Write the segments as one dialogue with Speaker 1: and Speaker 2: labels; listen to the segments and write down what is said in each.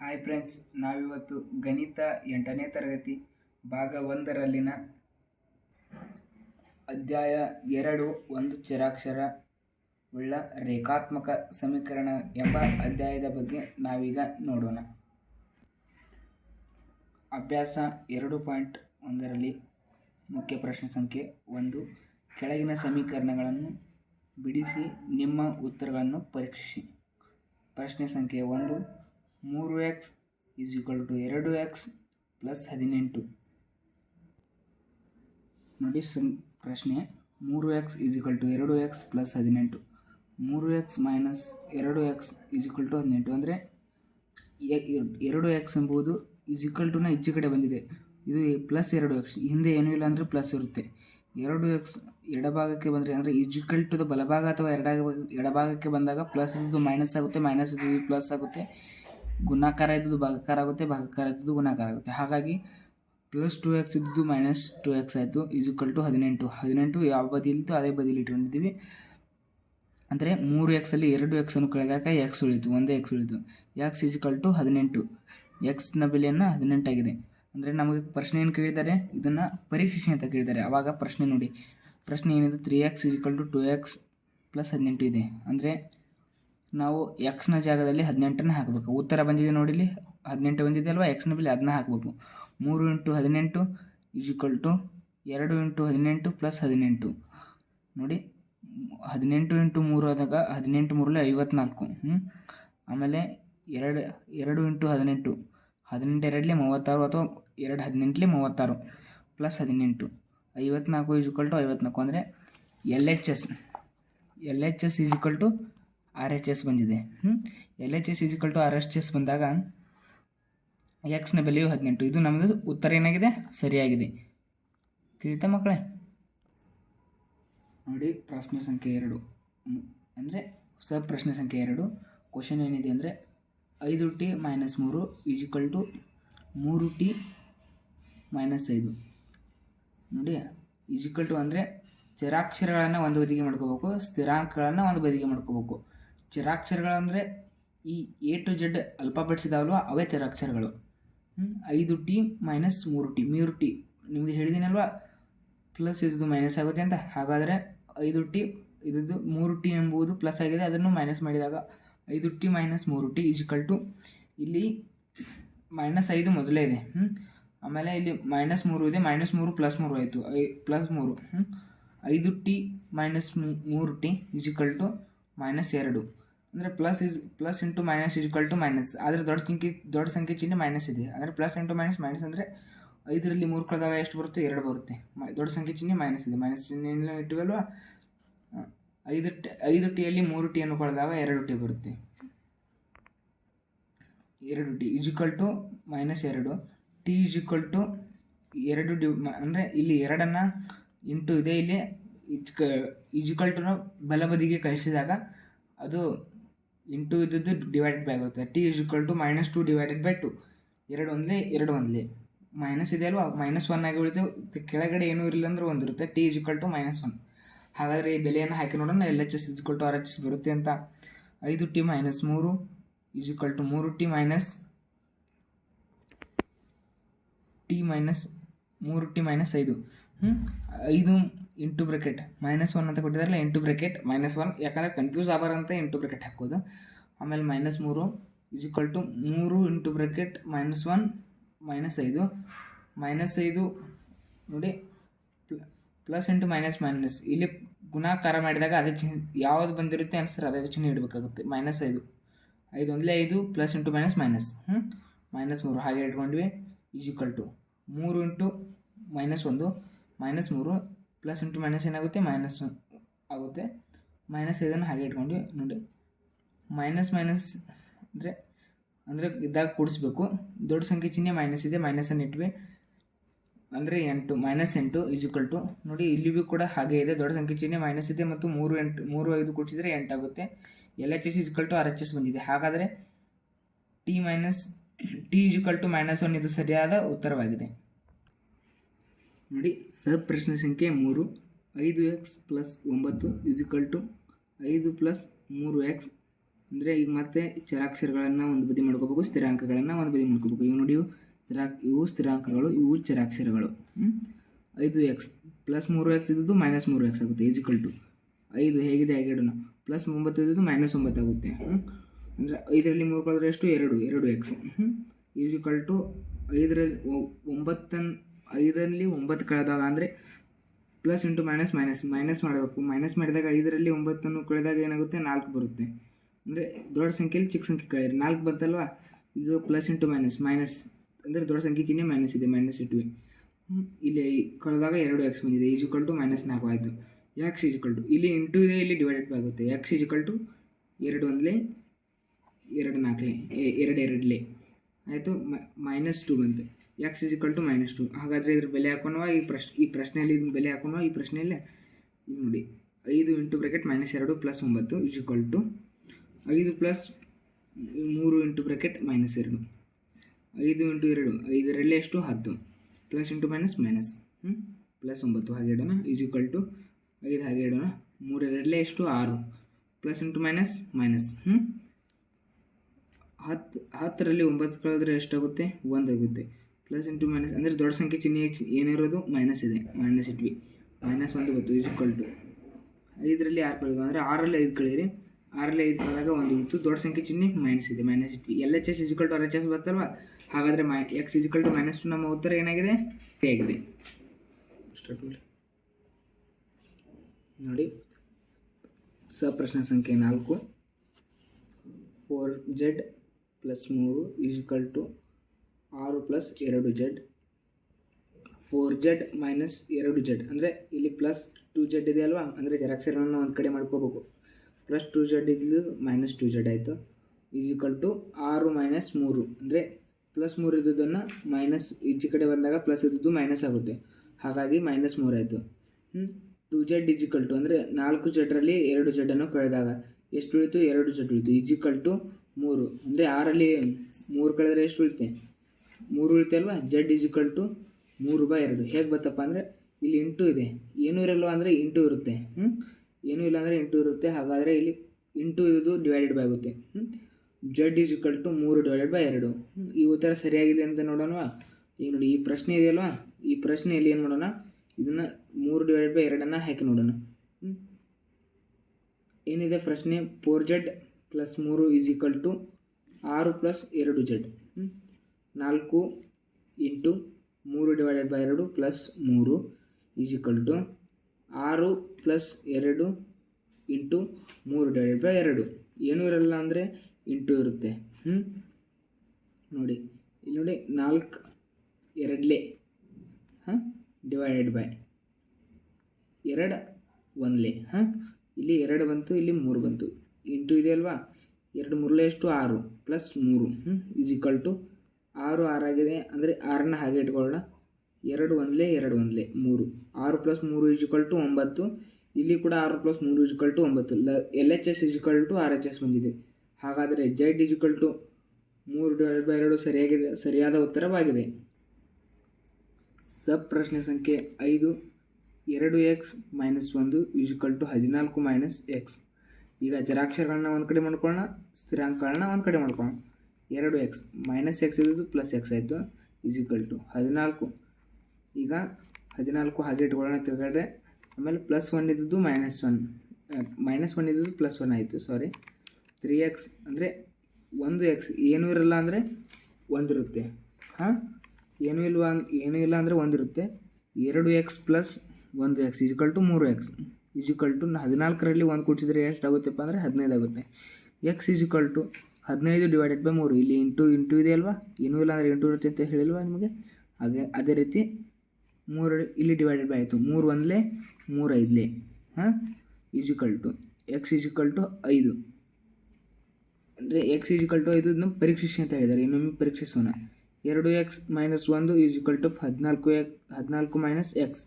Speaker 1: Hi friends ನಾವಿವತ್ತು ಗಣಿತ ಎಂಟನೇ ತರಗತಿ, ಭಾಗ ಒಂದರಲ್ಲಿನ ಅಧ್ಯಾಯ ಎರಡು, ಒಂದು ಚರಾಕ್ಷರ ಉಳ್ಳ ರೇಖಾತ್ಮಕ ಸಮೀಕರಣ ಎಂಬ ಅಧ್ಯಾಯದ ಬಗ್ಗೆ ನಾವೀಗ ನೋಡೋಣ. ಅಭ್ಯಾಸ ಎರಡು ಪಾಯಿಂಟ್ ಒಂದರಲ್ಲಿ ಮುಖ್ಯ ಪ್ರಶ್ನೆ ಸಂಖ್ಯೆ ಒಂದು, ಕೆಳಗಿನ ಸಮೀಕರಣಗಳನ್ನು ಬಿಡಿಸಿ ನಿಮ್ಮ ಉತ್ತರಗಳನ್ನು ಪರೀಕ್ಷಿಸಿ. ಪ್ರಶ್ನೆ ಸಂಖ್ಯೆ ಒಂದು ಮೂರು ಎಕ್ಸ್ ಈಸ್ ಈಕ್ವಲ್ ಟು ಎರಡು ಎಕ್ಸ್ ಪ್ಲಸ್ ಹದಿನೆಂಟು. ನೋಡಿ ಸಂ, ಪ್ರಶ್ನೆ. ಮೂರು ಎಕ್ಸ್ ಈಸ್ ಈಕ್ವಲ್ ಟು ಎರಡು ಎಕ್ಸ್ ಪ್ಲಸ್ ಹದಿನೆಂಟು. ಮೂರು ಎಕ್ಸ್ ಮೈನಸ್ ಎರಡು ಎಕ್ಸ್ ಈಸ್ ಈಕ್ವಲ್ ಟು ಹದಿನೆಂಟು. ಅಂದರೆ ಎರಡು ಎಕ್ಸ್ ಎಂಬುದು ಈಸ್ ಈಕ್ವಲ್ ಟುನ ಹೆಚ್ಚು ಕಡೆ ಬಂದಿದೆ. ಇದು ಪ್ಲಸ್ ಎರಡು ಎಕ್ಸ್. ಹಿಂದೆ ಏನೂ ಇಲ್ಲ ಅಂದರೆ ಪ್ಲಸ್ ಇರುತ್ತೆ. ಎರಡು ಎಕ್ಸ್ ಎಡಭಾಗಕ್ಕೆ ಬಂದರೆ, ಅಂದರೆ ಈಜಿಕಲ್ ಟು ದ ಬಲಭಾಗ ಅಥವಾ ಎರಡ ಎಡಭಾಗಕ್ಕೆ ಬಂದಾಗ ಪ್ಲಸ್ ಇದ್ದು ಮೈನಸ್ ಆಗುತ್ತೆ ಮೈನಸ್ ಇದ್ದು ಪ್ಲಸ್ ಆಗುತ್ತೆ. ಗುಣಾಕಾರ ಇದ್ದದ್ದು ಭಾಗಕಾರ ಆಗುತ್ತೆ, ಭಾಗಕಾರ ಇದ್ದದ್ದು ಗುಣಾಕಾರ ಆಗುತ್ತೆ. ಹಾಗಾಗಿ ಪ್ಲಸ್ ಟು ಎಕ್ಸ್ ಇದ್ದು ಮೈನಸ್ ಟು ಎಕ್ಸ್ ಆಯಿತು ಈಕ್ವಲ್ ಟು ಹದಿನೆಂಟು. ಹದಿನೆಂಟು ಯಾವ ಬದಿಲಿತ್ತು ಅದೇ ಬದಿಲಿ ಇಟ್ಕೊಂಡಿದ್ದೀವಿ. ಅಂದರೆ ಮೂರು ಎಕ್ಸಲ್ಲಿ ಎರಡು ಎಕ್ಸನ್ನು ಕಳೆದಾಗ ಎಕ್ಸ್ ಉಳಿತು ಒಂದೇ ಎಕ್ಸ್ ಉಳಿತು ಎಕ್ಸ್ ಈಕ್ವಲ್ ಟು ಹದಿನೆಂಟು. ಎಕ್ಸ್ನ ಬೆಲೆಯನ್ನು ಹದಿನೆಂಟಾಗಿದೆ ಅಂದರೆ ನಮಗೆ ಪ್ರಶ್ನೆ ಏನು ಕೇಳಿದ್ದಾರೆ? ಇದನ್ನು ಪರೀಕ್ಷಿಸಿ ಅಂತ ಕೇಳಿದ್ದಾರೆ. ಆವಾಗ ಪ್ರಶ್ನೆ ನೋಡಿ. ಪ್ರಶ್ನೆ ಏನಿದೆ? Three X equal to two X plus ಹದಿನೆಂಟು ಇದೆ. ಅಂದರೆ ನಾವು ಎಕ್ಸ್ನ ಜಾಗದಲ್ಲಿ ಹದಿನೆಂಟನ್ನು ಹಾಕಬೇಕು. ಉತ್ತರ ಬಂದಿದೆ ನೋಡಿಲಿ ಹದಿನೆಂಟು ಬಂದಿದೆ ಅಲ್ವಾ? ಎಕ್ಸ್ನ ಬೆಲೆ ಅದನ್ನ ಹಾಕಬೇಕು. ಮೂರು ಇಂಟು ಹದಿನೆಂಟು ಈಸ್ ಈಕ್ವಲ್ ಟು ಎರಡು ಇಂಟು ಹದಿನೆಂಟು ಪ್ಲಸ್ ಹದಿನೆಂಟು. ನೋಡಿ, ಹದಿನೆಂಟು ಇಂಟು ಮೂರು ಆದಾಗ ಹದಿನೆಂಟು ಮೂರಲೆ ಐವತ್ನಾಲ್ಕು. ಹ್ಞೂ ಆಮೇಲೆ ಎರಡು ಎರಡು ಇಂಟು ಹದಿನೆಂಟು. ಹದಿನೆಂಟು ಎರಡಲೇ ಮೂವತ್ತಾರು ಅಥವಾ ಎರಡು ಹದಿನೆಂಟಲೇ ಮೂವತ್ತಾರು ಪ್ಲಸ್ ಹದಿನೆಂಟು. ಐವತ್ನಾಲ್ಕು ಈಸ್ ಈಕ್ವಲ್ ಟು ಐವತ್ನಾಲ್ಕು. ಅಂದರೆ L H S L H S is equal to R H S ಬಂದಿದೆ. ಹ್ಞೂ L H S equal to R H S ಬಂದಾಗ ಎಕ್ಸ್ನ ಬೆಲೆಯು ಹದಿನೆಂಟು. ಇದು ನಮ್ಮದು ಉತ್ತರ ಏನಾಗಿದೆ? ಸರಿಯಾಗಿದೆ. ತಿಳಿತಾ ಮಕ್ಕಳೇ? ನೋಡಿ, ಪ್ರಶ್ನೆ ಸಂಖ್ಯೆ ಎರಡು. ಅಂದರೆ ಸಬ್ ಪ್ರಶ್ನೆ ಸಂಖ್ಯೆ ಎರಡು. ಕ್ವಶನ್ ಏನಿದೆ ಅಂದರೆ ಐದು ಟಿ ಮೈನಸ್ ಮೂರು ಈಜಿಕ್ವಲ್ ಟು ಮೂರು ಟಿ ಮೈನಸ್ ಐದು. ನೋಡಿ ಈಜಿಕ್ವಲ್ ಟು ಅಂದರೆ ಚರಾಕ್ಷರಗಳನ್ನು ಒಂದು ಬದಿಗೆ ಮಾಡ್ಕೋಬೇಕು, ಸ್ಥಿರಾಂಕಗಳನ್ನು ಒಂದು ಬದಿಗೆ ಮಾಡ್ಕೋಬೇಕು. ಚರಾಕ್ಷರಗಳಂದರೆ ಈ ಎ ಟು ಜೆಡ್ ಅಲ್ಫಾಬೆಟ್ಸ್ ಇದಾವಲ್ವ? ಅವೇ ಚರಾಕ್ಷರಗಳು. ಐದು ಟಿ ಮೈನಸ್ ಮೂರು ಟಿ ಮೂರು ಟಿ ನಿಮಗೆ ಹೇಳಿದ್ದೀನಲ್ವ ಪ್ಲಸ್ ಇದ್ದು ಮೈನಸ್ ಆಗುತ್ತೆ ಅಂತ. ಹಾಗಾದರೆ ಐದು ಟಿ ಇದ್ದು ಮೂರು ಟಿ ಎಂಬುದು ಪ್ಲಸ್ ಆಗಿದೆ. ಅದನ್ನು ಮೈನಸ್ ಮಾಡಿದಾಗ ಐದು ಟಿ ಮೈನಸ್ ಮೂರು ಟಿ ಈಜ್ಕಲ್ ಟು ಇಲ್ಲಿ ಮೈನಸ್ ಐದು ಮೊದಲೇ ಇದೆ. ಆಮೇಲೆ ಇಲ್ಲಿ ಮೈನಸ್ ಮೂರು ಇದೆ. ಮೈನಸ್ ಮೂರು ಪ್ಲಸ್ ಮೂರು ಆಯಿತು. ಐ ಪ್ಲಸ್ ಮೂರು. ಐದು ಟಿ ಮೈನಸ್ ಮೂರು ಟಿ ಈಜ್ಕಲ್ ಟು ಮೈನಸ್ ಎರಡು. ಅಂದರೆ plus is plus into minus equal to minus ಆದರೆ ದೊಡ್ಡ ಸಂಖ್ಯೆ ದೊಡ್ಡ ಸಂಖ್ಯೆ ಚಿಹ್ನೆ ಮೈನಸ್ ಇದೆ. ಅಂದರೆ ಪ್ಲಸ್ ಇಂಟು ಮೈನಸ್ ಮೈನಸ್ ಅಂದರೆ ಐದರಲ್ಲಿ ಮೂರು ಕಳೆದಾಗ ಎಷ್ಟು ಬರುತ್ತೆ? ಎರಡು ಬರುತ್ತೆ. ದೊಡ್ಡ ಸಂಖ್ಯೆ ಚಿಹ್ನೆ ಮೈನಸ್ ಇದೆ. ಮೈನಸ್ ಚಿಹ್ನೆಯನ್ನು ಇಟ್ಟಿವಲ್ವ? ಐದು ಟಿ, ಐದು ಟಿಯಲ್ಲಿ ಮೂರು ಟಿಯನ್ನು ಕಳೆದಾಗ ಎರಡು ಟಿ ಬರುತ್ತೆ. ಎರಡು ಟಿ ಇಜಿಕಲ್ ಟು ಮೈನಸ್ ಎರಡು. ಟಿ ಇಜಿಕಲ್ ಟು ಎರಡು ಡಿ ಅಂದರೆ ಇಲ್ಲಿ ಎರಡನ್ನು ಇಂಟು ಇದೆ. ಇಲ್ಲಿ ಇಜಿಕಲ್ ಟು ಬಲಬದಿಗೆ ಕಳಿಸಿದಾಗ ಅದು ಇಂಟು ಇದ್ದದ್ದು ಡಿವೈಡೆಡ್ ಬೈ ಆಗುತ್ತೆ. T equal to minus two divided by two. ಎರಡು ಒಂದಲೇ ಎರಡು ಒಂದಲೇ. ಮೈನಸ್ ಇದೆ ಅಲ್ವಾ? ಮೈನಸ್ ಒನ್ ಆಗಿ ಉಳಿತು ಕೆಳಗಡೆ ಏನೂ ಇರಲಿಲ್ಲ ಅಂದ್ರೆ ಒಂದಿರುತ್ತೆ T equal to minus one. ಹಾಗಾದರೆ ಈ ಬೆಲೆಯನ್ನು ಹಾಕಿ ನೋಡೋಣ. L H S equal to R H S ಬರುತ್ತೆ ಅಂತ. ಐದು ಟಿ ಮೈನಸ್ ಮೂರು ಈಜಿಕಲ್ ಟು ಮೂರು ಟಿ ಮೈನಸ್ ಟಿ ಮೈನಸ್ ಮೂರು ಟಿ ಮೈನಸ್ ಐದು. ಹ್ಞೂ ಐದು ಇಂಟು ಬ್ರೆಕೆಟ್ ಮೈನಸ್ ಒನ್ ಅಂತ ಕೊಟ್ಟಿದ್ದಾರಲ್ಲ ಇಂಟು ಬ್ರೆಕೆಟ್ ಮೈನಸ್ ಒನ್ ಯಾಕಂದರೆ ಕನ್ಫ್ಯೂಸ್ ಆಗಬಾರಂತ ಇಂಟು ಬ್ರೆಕೆಟ್ ಹಾಕೋದು ಆಮೇಲೆ ಮೈನಸ್ ಮೂರು ಇಜಿಕಲ್ ಟು ಮೂರು into bracket minus one minus ಐದು. ಮೈನಸ್ ಐದು, ನೋಡಿ ಪ್ಲಸ್ ಇಂಟು ಮೈನಸ್ ಮೈನಸ್ ಇಲ್ಲಿ ಗುಣಾಕಾರ ಮಾಡಿದಾಗ ಅದೇ ಚಿಹ್ನೆ ಯಾವುದು ಬಂದಿರುತ್ತೆ ಆನ್ಸರ್ ಅದೇ ಚಿಹ್ನೆ ಇಡಬೇಕಾಗುತ್ತೆ. ಮೈನಸ್ ಐದು. ಐದು ಒಂದಲೇ ಐದು ಪ್ಲಸ್ ಇಂಟು ಮೈನಸ್ ಮೈನಸ್ ಹ್ಞೂ ಮೈನಸ್ ಮೂರು. ಹಾಗೆ ಇಟ್ಕೊಂಡ್ವಿ. ಈಜಿಕಲ್ ಟು ಮೂರು ಇಂಟು ಮೈನಸ್ ಒಂದು ಮೈನಸ್ ಮೂರು ಪ್ಲಸ್ ಇಂಟು ಮೈನಸ್ ಏನಾಗುತ್ತೆ? ಮೈನಸ್ ಆಗುತ್ತೆ. ಮೈನಸ್ ಇದನ್ನು ಹಾಗೆ ಇಟ್ಕೊಂಡು ನೋಡಿ. ಮೈನಸ್ ಮೈನಸ್ ಅಂದರೆ ಅಂದರೆ ಇದ್ದಾಗ ಕೂಡಿಸ್ಬೇಕು. ದೊಡ್ಡ ಸಂಖ್ಯೆ ಚಿಹ್ನೆ ಮೈನಸ್ ಇದೆ ಮೈನಸನ್ನು ಇಟ್ವಿ. ಅಂದರೆ ಎಂಟು, ಮೈನಸ್ ಎಂಟು ಈಕ್ವಲ್ ಟು ನೋಡಿ ಇಲ್ಲಿ ಭೀ ಕೂಡ ಹಾಗೆ ಇದೆ. ದೊಡ್ಡ ಸಂಖ್ಯೆ ಚಿಹ್ನೆ ಮೈನಸ್ ಇದೆ ಮತ್ತು ಮೂರು ಎಂಟು, ಮೂರು ಐದು ಕೂಡಿಸಿದರೆ ಎಂಟಾಗುತ್ತೆ L H S equal to R H S ಬಂದಿದೆ. ಹಾಗಾದರೆ, T minus, T equal to minus one ಇದು ಸರಿಯಾದ ಉತ್ತರವಾಗಿದೆ. ನೋಡಿ, ಸಬ್ ಪ್ರಶ್ನೆ ಸಂಖ್ಯೆ ಮೂರು. ಐದು ಎಕ್ಸ್ ಪ್ಲಸ್ ಒಂಬತ್ತು ಇಸಿಕಲ್ ಟು ಐದು ಪ್ಲಸ್ ಮೂರು ಎಕ್ಸ್ ಅಂದರೆ ಈಗ ಮತ್ತೆ ಚರಾಕ್ಷರಗಳನ್ನು ಒಂದು ಬದಿ ಮಾಡ್ಕೋಬೇಕು, ಸ್ಥಿರಾಂಕಗಳನ್ನು ಒಂದು ಬದಿ ಮಾಡ್ಕೋಬೇಕು. ಇವು ನೋಡಿ ಸ್ಥಿರಾ ಇವು ಸ್ಥಿರಾಂಕಗಳು, ಇವು ಚರಾಕ್ಷರಗಳು? ಐದು ಎಕ್ಸ್ ಪ್ಲಸ್ ಮೂರು ಎಕ್ಸ್ ಇದ್ದದ್ದು ಮೈನಸ್ ಮೂರು ಎಕ್ಸ್ ಆಗುತ್ತೆ ಈಜಿಕಲ್ ಟು ಐದು ಹೇಗಿದೆ ಆಗಿಡೋಣ ಪ್ಲಸ್ ಒಂಬತ್ತು ಇದ್ದದ್ದು ಮೈನಸ್ ಒಂಬತ್ತು ಆಗುತ್ತೆ. ಅಂದರೆ ಐದರಲ್ಲಿ ಮೂರು ಕಳೆದ್ರೆ ಎಷ್ಟು? ಎರಡು ಎರಡು ಎಕ್ಸ್. ಈಜಿಕಲ್ ಟು ಐದರಲ್ಲಿ ಒಂಬತ್ತನ್ನು ಐದರಲ್ಲಿ ಒಂಬತ್ತು ಕಳೆದಾಗ, ಅಂದರೆ plus into minus minus minus ಮಾಡಬೇಕು. ಮೈನಸ್ ಮಾಡಿದಾಗ ಐದರಲ್ಲಿ ಒಂಬತ್ತನ್ನು ಕಳೆದಾಗ ಏನಾಗುತ್ತೆ? ನಾಲ್ಕು ಬರುತ್ತೆ. ಅಂದರೆ ದೊಡ್ಡ ಸಂಖ್ಯೆಯಲ್ಲಿ ಚಿಕ್ಕ ಸಂಖ್ಯೆ ಕಳೆಯಿರಿ. ನಾಲ್ಕು ಬಂತಲ್ವಾ? ಈಗ ಪ್ಲಸ್ ಇಂಟು ಮೈನಸ್ ಮೈನಸ್ ಅಂದರೆ ದೊಡ್ಡ ಸಂಖ್ಯೆ ಚಿಹ್ನೆ ಮೈನಸ್ ಇದೆ ಮೈನಸ್ ಇಟ್ವಿ. ಇಲ್ಲಿ ಕಳೆದಾಗ ಎರಡು ಎಕ್ಸ್ ಬಂದಿದೆ. ಈಜಿಕಲ್ ಟು ಮೈನಸ್ ನಾಲ್ಕು ಆಯಿತು. ಎಕ್ಸ್ ಈಜಿಕಲ್ ಟು ಇಲ್ಲಿ ಇಂಟು ಇದೆ, ಇಲ್ಲಿ ಡಿವೈಡೆಡ್ ಆಗುತ್ತೆ. ಎಕ್ಸ್ ಈಜಿಕಲ್ ಟು ಎರಡು ಒಂದಲೇ, ಎರಡು ನಾಲ್ಕಲೇ ಎರಡು ಎರಡಲೇ. ಆಯಿತು ಮೈನಸ್ ಟು ಬಂತು. X equal to minus two. ಹಾಗಾದರೆ ಇದ್ರ ಬೆಲೆ ಹಾಕೋಣ ಈ ಪ್ರಶ್ನೆ, ಈ ಪ್ರಶ್ನೆಯಲ್ಲಿ ಇದನ್ನ ಬೆಲೆ ಹಾಕೋಣ ಈ ಪ್ರಶ್ನೆಯಲ್ಲೇ? ನೋಡಿ. ಐದು ಇಂಟು ಬ್ರಾಕೆಟ್ ಮೈನಸ್ ಎರಡು ಪ್ಲಸ್ ಒಂಬತ್ತು ಇಜಿಕಲ್ ಟು ಐದು ಪ್ಲಸ್ ಮೂರು ಇಂಟು ಬ್ರಾಕೆಟ್ ಮೈನಸ್ ಎರಡು. ಐದು ಇಂಟು ಎರಡು. ಐದರಲ್ಲೇ ಎಷ್ಟು? ಹತ್ತು. Plus into minus minus. ಹ್ಞೂ ಪ್ಲಸ್ ಒಂಬತ್ತು ಹಾಗೆ ಇಡೋಣ. ಈಜಿಕಲ್ ಟು ಐದು ಹಾಗೆ ಇಡೋಣ. ಮೂರರಲ್ಲೇ ಎಷ್ಟು? ಆರು. Plus into minus minus. ಹ್ಞೂ ಹತ್ತು, ಹತ್ತರಲ್ಲಿ ಒಂಬತ್ತು ಕಳೆದ್ರೆ ಎಷ್ಟಾಗುತ್ತೆ? ಒಂದು ಆಗುತ್ತೆ ಪ್ಲಸ್ ಇಂಟು ಮೈನಸ್ ಅಂದರೆ ದೊಡ್ಡ ಸಂಖ್ಯೆ ಚಿಹ್ನೆ ಏನಿರೋದು? ಮೈನಸ್ ಇದೆ. ಮೈನಸ್ ಇಟ್ವಿ. ಮೈನಸ್ ಒಂದು ಬತ್ತು ಈಸ್ ಈಕ್ವಲ್ ಟು ಐದರಲ್ಲಿ ಆರು ಕಳೆದು? ಅಂದರೆ ಆರಲ್ಲಿ ಐದು ಕಳೀರಿ ಆರಲ್ಲಿ ಐದು ಕಳೆದಾಗ ಒಂದು ಇತ್ತು ದೊಡ್ಡ ಸಂಖ್ಯೆ ಚಿಹ್ನೆ ಮೈನಸ್ ಇದೆ. Minus ಇಟ್ವಿ. L H S equal to R H S ಬರ್ತಲ್ವಾ ಹಾಗಾದರೆ ಮೈ X equal to minus two ನಮ್ಮ ಉತ್ತರ ಏನಾಗಿದೆ? ಸರಿ ಆಗಿದೆ ನೋಡಿ. ಸ ಪ್ರಶ್ನೆ ಸಂಖ್ಯೆ ನಾಲ್ಕು. ಫೋರ್ ಜೆಡ್ ಪ್ಲಸ್ ಮೂರು ಈಜಿಕಲ್ ಟು ಆರು ಪ್ಲಸ್ ಎರಡು ಜೆಡ್. ಫೋರ್ ಜೆಡ್ ಮೈನಸ್ ಎರಡು ಜೆಡ್. ಅಂದರೆ ಇಲ್ಲಿ ಪ್ಲಸ್ ಟು ಜೆಡ್ ಇದೆ ಅಲ್ವಾ? ಅಂದರೆ ಜರಾಕ್ಷರಗಳನ್ನು ಒಂದು ಕಡೆ ಮಾಡ್ಕೋಬೇಕು. ಪ್ಲಸ್ ಟು ಜೆಡ್ ಇದ್ದು ಮೈನಸ್ ಟು ಜೆಡ್ ಆಯಿತು. ಈಕ್ವಲ್ ಟು ಆರು ಮೈನಸ್ ಮೂರು. ಅಂದರೆ ಪ್ಲಸ್ ಮೂರು ಇದ್ದುದನ್ನು ಮೈನಸ್ ಈಚೆ ಕಡೆ ಬಂದಾಗ ಪ್ಲಸ್ ಇದ್ದದ್ದು ಮೈನಸ್ ಆಗುತ್ತೆ. ಹಾಗಾಗಿ ಮೈನಸ್ ಮೂರು ಆಯಿತು. ಟು ಜೆಡ್ ಈಜಿಕಲ್ ಟು ಅಂದರೆ ನಾಲ್ಕು ಜೆಡ್ರಲ್ಲಿ ಎರಡು ಜೆಡನ್ನು ಕಳೆದಾಗ ಎಷ್ಟು ಉಳಿತು? ಎರಡು ಜೆಡ್ ಉಳಿತು. ಈಜಿಕಲ್ ಟು ಮೂರು. ಅಂದರೆ ಆರಲ್ಲಿ ಮೂರು ಕಳೆದರೆ ಎಷ್ಟು ಉಳಿತೆ? ಮೂರು ಉಳಿತೆ ಅಲ್ವಾ? ಜಡ್ ಇಜಿಕಲ್ ಟು ಮೂರು ಬೈ ಎರಡು. ಹೇಗೆ ಬತ್ತಪ್ಪ ಅಂದರೆ ಇಲ್ಲಿ ಇಂಟು ಇದೆ. ಏನೂ ಇರಲ್ವ ಅಂದರೆ ಇಂಟು ಇರುತ್ತೆ. ಹ್ಞೂ ಏನೂ ಇಲ್ಲ ಅಂದರೆ ಇಂಟು ಇರುತ್ತೆ. ಹಾಗಾದರೆ ಇಲ್ಲಿ ಇಂಟು ಇದು ಡಿವೈಡೆಡ್ ಬೈ ಆಗುತ್ತೆ. ಜಡ್ ಈಸ್ ಟು ಮೂರು ಡಿವೈಡೆಡ್ ಬೈ ಎರಡು. ಈ ಉತ್ತರ ಸರಿಯಾಗಿದೆ ಅಂತ ನೋಡೋಣವಾ? ಈಗ ನೋಡಿ, ಈ ಪ್ರಶ್ನೆ ಇದೆಯಲ್ವಾ ಈ ಪ್ರಶ್ನೆಯಲ್ಲಿ ಏನು ಮಾಡೋಣ? ಇದನ್ನು ಮೂರು ಡಿವೈಡೆಡ್ ಬೈ ಎರಡನ್ನು ಹಾಕಿ ನೋಡೋಣ. ಏನಿದೆ ಪ್ರಶ್ನೆ? ಫೋರ್ ಜೆಡ್ ಪ್ಲಸ್ ಮೂರು ಈಸ್ ಈಕ್ವಲ್ ಟು ಆರು ಪ್ಲಸ್ ಎರಡು ಜೆಡ್ ನಾಲ್ಕು ಇಂಟು ಮೂರು ಡಿವೈಡೆಡ್ ಬೈ ಎರಡು ಪ್ಲಸ್ ಮೂರು ಈಸ್ ಈಕ್ವಲ್ ಟು ಆರು ಪ್ಲಸ್ ಎರಡು ಇಂಟು ಮೂರು ಡಿವೈಡೆಡ್ ಬೈ ಎರಡು. ಏನೂ ಇರಲ್ಲ ಅಂದರೆ ಇಂಟು ಇರುತ್ತೆ. ಹ್ಞೂ ನೋಡಿ, ಇಲ್ಲಿ ನೋಡಿ ನಾಲ್ಕು ಎರಡಲೇ, ಹಾಂ? ಡಿವೈಡೆಡ್ ಬೈ ಎರಡು ಲೇ ಹಾಂ? ಇಲ್ಲಿ ಎರಡು ಬಂತು, ಇಲ್ಲಿ ಮೂರು ಬಂತು. ಇಂಟು ಇದೆ ಅಲ್ವಾ? ಎರಡು ಮೂರಲೆ ಎಷ್ಟು? ಆರು ಪ್ಲಸ್ ಮೂರು ಹ್ಞೂ ಈಸ್ ಈಕ್ವಲ್ ಟು ಆರು ಆರಾಗಿದೆ ಅಂದರೆ ಆರನ್ನ ಹಾಗೆ ಇಟ್ಕೊಳ್ಳೋಣ. ಎರಡು ಒಂದ್ಲೆ ಎರಡು ಒಂದ್ಲೆ ಮೂರು. ಆರು ಪ್ಲಸ್ ಮೂರು ಈಕ್ವಲ್ ಟು ಒಂಬತ್ತು. ಇಲ್ಲಿ ಕೂಡ ಆರು ಪ್ಲಸ್ ಮೂರು ಈಕ್ವಲ್ ಟು ಒಂಬತ್ತು. ಲ L H S is to R H S ಬಂದಿದೆ. ಹಾಗಾದರೆ ಜೆಡ್ ಈಕ್ವಲ್ ಟು ಮೂರು ಡಿವೈಡ್ ಬೈ ಎರಡು ಸರಿಯಾಗಿದೆ, ಸರಿಯಾದ ಉತ್ತರವಾಗಿದೆ. ಸಬ್ ಪ್ರಶ್ನೆ ಸಂಖ್ಯೆ ಐದು. ಎರಡು ಎಕ್ಸ್ ಮೈನಸ್ ಒಂದು ಈಜ್ವಲ್ ಟು ಹದಿನಾಲ್ಕು ಮೈನಸ್ ಎಕ್ಸ್ ಈಗ ಜರಾಕ್ಷರಗಳನ್ನ ಒಂದು ಕಡೆ ಮಾಡ್ಕೊಳ್ಳೋಣ, ಸ್ಥಿರಾಂಕಗಳನ್ನ ಒಂದು ಕಡೆ ಮಾಡ್ಕೊಳ್ಳೋಣ. ಎರಡು ಎಕ್ಸ್ ಮೈನಸ್ ಎಕ್ಸ್ ಇದ್ದು ಪ್ಲಸ್ ಎಕ್ಸ್ ಆಯಿತು ಈಜ್ವಲ್ ಟು ಹದಿನಾಲ್ಕು. ಈಗ ಹದಿನಾಲ್ಕು ಹಾಗೆ ಇಟ್ಕೊಳ್ಳೋಣ ತಿರ್ಗಡೆ ಆಮೇಲೆ ಪ್ಲಸ್ ಒನ್ ಇದ್ದದ್ದು ಮೈನಸ್ ಒನ್ ಮೈನಸ್ ಒನ್ ಇದ್ದದ್ದು ಪ್ಲಸ್ ಒನ್ ಆಯಿತು ಸಾರಿ ತ್ರೀ ಎಕ್ಸ್ ಅಂದರೆ ಒಂದು ಎಕ್ಸ್ ಏನೂ ಇರಲ್ಲ ಅಂದರೆ ಒಂದಿರುತ್ತೆ ಹಾಂ? ಏನೂ ಇಲ್ವ ಏನೂ ಇಲ್ಲ ಅಂದರೆ ಒಂದಿರುತ್ತೆ ಎರಡು ಎಕ್ಸ್ ಪ್ಲಸ್ ಒಂದು ಎಕ್ಸ್ ಇಜಿಕಲ್ ಟು ಮೂರು ಎಕ್ಸ್ ಇಜಿಕಲ್ ಟು ಹದಿನಾಲ್ಕರಲ್ಲಿ ಒಂದು ಕೂಡಿಸಿದ್ರೆ ಎಷ್ಟಾಗುತ್ತಪ್ಪ ಅಂದರೆ ಹದಿನೈದು ಆಗುತ್ತೆ ಎಕ್ಸ್ ಇಜಿಕಲ್ ಟು ಹದಿನೈದು ಡಿವೈಡೆಡ್ ಬೈ ಮೂರು. ಇಲ್ಲಿ ಇಂಟು ಇಂಟು ಇದೆ ಅಲ್ವಾ? ಏನೂ ಇಲ್ಲ ಅಂದರೆ ಇಂಟು ಇರುತ್ತೆ ಅಂತ ಹೇಳಿಲ್ವಾ ನಿಮಗೆ? ಹಾಗೆ ಅದೇ ರೀತಿ ಮೂರು ಇಲ್ಲಿ ಡಿವೈಡೆಡ್ ಬೈ ಆಯಿತು. ಮೂರು ಒಂದಲೇ, ಮೂರು ಐದಲೇ. ಹಾಂ? ಈಜು ಟು ಎಕ್ಸ್ ಈಜಿಕಲ್ ಟು ಐದು. ಅಂದರೆ ಎಕ್ಸ್ ಈಜಿಕಲ್ ಟು ಐದು ಇದನ್ನು ಪರೀಕ್ಷಿಸಿ ಅಂತ ಹೇಳಿದ್ದಾರೆ. ಇನ್ನೊಮ್ಮೆ ಪರೀಕ್ಷಿಸೋಣ. ಎರಡು ಎಕ್ಸ್ ಮೈನಸ್ ಒಂದು ಈಜಿಕಲ್ ಟು ಹದಿನಾಲ್ಕು ಎಕ್ ಹದಿನಾಲ್ಕು ಮೈನಸ್ ಎಕ್ಸ್